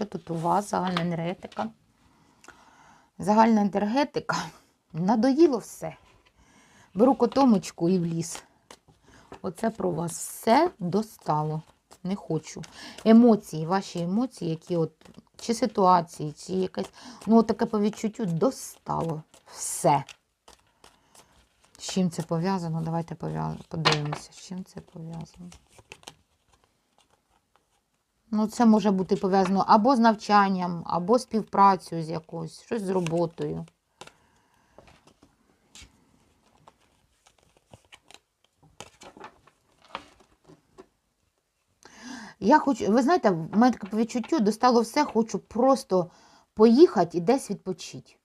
що тут у вас загальна енергетика? Загальна енергетика. Надоїло все. Беру котомочку і в ліс. Оце про вас все достало. Не хочу. Емоції, ваші емоції, які от, чи ситуації, чи якась, ну, таке по відчуттю достало. Все. З чим це пов'язано? Давайте подивимося, з чим це пов'язано. Ну, це може бути пов'язано або з навчанням, або співпрацею з якоюсь, щось з роботою. Я хочу, ви знаєте, в мене таке по відчуттю достало все, хочу просто поїхати і десь відпочити.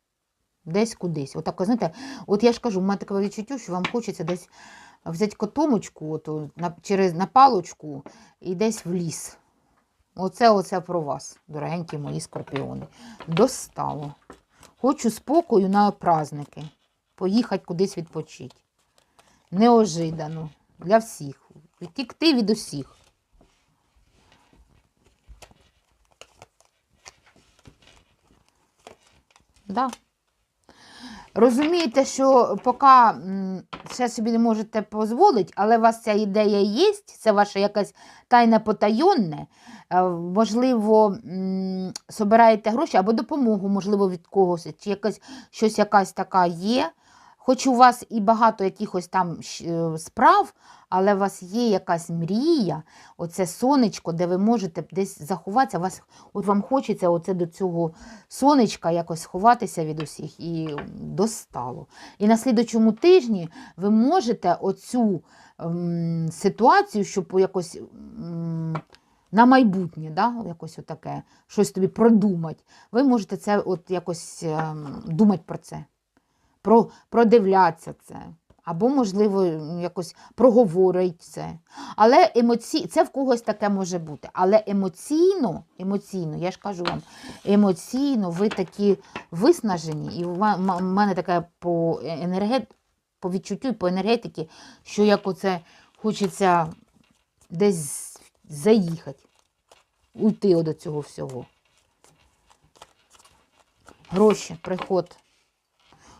Десь кудись. Отак, знаєте, от я ж кажу, в мене таке відчуття, що вам хочеться десь взяти котомочку от, на, через, на палочку і десь в ліс. Оце, оце про вас, дорогенькі мої скорпіони. Достало. Хочу спокою на праздники. Поїхати кудись відпочити. Неожиданно. Для всіх. Втікти від усіх. Да. Розумієте, що поки ще собі не можете дозволити, але у вас ця ідея є, це ваша якась тайне потайонне. Е, Можливо, збираєте гроші або допомогу, можливо, від когось, чи якась, щось якась така є. Хоч у вас і багато якихось там е, справ, але у вас є якась мрія, оце сонечко, де ви можете десь заховатися. Вас, от вам хочеться оце до цього сонечка якось сховатися від усіх і достало. І на слідучому тижні ви можете оцю ем, ситуацію, щоб якось ем, на майбутнє, да, якось отаке, щось тобі продумати, ви можете це от якось ем, думати про це, про, продивлятися це. Або, можливо, якось проговорить це. Але емоці... це в когось таке може бути. Але емоційно, емоційно, я ж кажу вам, емоційно ви такі виснажені, і в мене таке по енергет... по відчуттю і по енергетиці, що як оце хочеться десь заїхати, уйти до цього всього. Гроші, приход.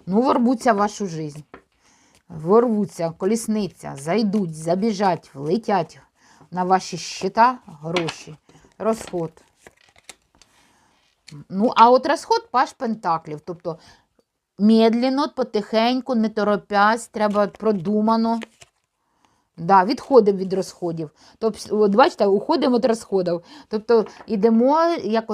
Ну, ворвуться в вашу жизнь. Ворвуться, колісниця, зайдуть, забіжать, влетять на ваші щита гроші. Розход. Ну, а от розход паш пентаклів. Тобто медленно, потихеньку, не торопясь, треба продумано. Да, відходимо від розходів. Тобто, от бачите, уходимо від розходів. Тобто йдемо якось.